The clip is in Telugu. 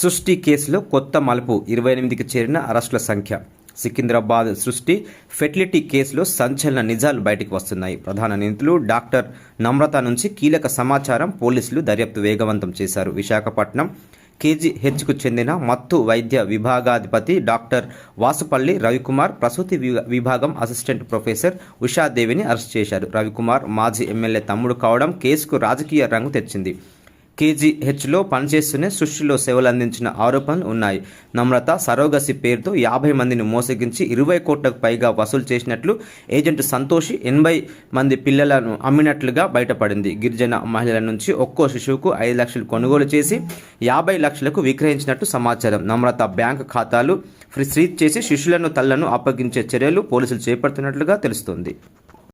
సృష్టి కేసులో కొత్త మలుపు ఇరవై ఎనిమిదికి చేరిన అరెస్టుల సంఖ్య. సికింద్రాబాద్ సృష్టి ఫెర్టిలిటీ కేసులో సంచలన నిజాలు బయటకు వస్తున్నాయి. ప్రధాన నిందితులు డాక్టర్ నమ్రత నుంచి కీలక సమాచారం పోలీసులు దర్యాప్తు వేగవంతం చేశారు. విశాఖపట్నం కేజీహెచ్కు చెందిన మత్తు వైద్య విభాగాధిపతి డాక్టర్ వాసుపల్లి రవికుమార్ ప్రసూతి విభాగం అసిస్టెంట్ ప్రొఫెసర్ ఉషాదేవిని అరెస్ట్ చేశారు. రవికుమార్ మాజీ ఎమ్మెల్యే తమ్ముడు కావడం కేసుకు రాజకీయ రంగు తెచ్చింది. కేజీహెచ్లో పనిచేస్తూనే సృష్టిలో సేవలు అందించిన ఆరోపణలు ఉన్నాయి. నమ్రత సరోగసి పేరుతో యాభై మందిని మోసగించి ఇరవై కోట్లకు పైగా వసూలు చేసినట్లు ఏజెంట్ సంతోషి ఎనభై మంది పిల్లలను అమ్మినట్లుగా బయటపడింది. గిరిజన మహిళల నుంచి ఒక్కో శిశువుకు ఐదు లక్షలు కొనుగోలు చేసి యాభై లక్షలకు విక్రయించినట్టు సమాచారం. నమ్రత బ్యాంక్ ఖాతాలు ఫ్రీ ఫ్రీజ్ చేసి శిశులను తల్లను అప్పగించే చర్యలు పోలీసులు చేపడుతున్నట్లుగా తెలుస్తోంది.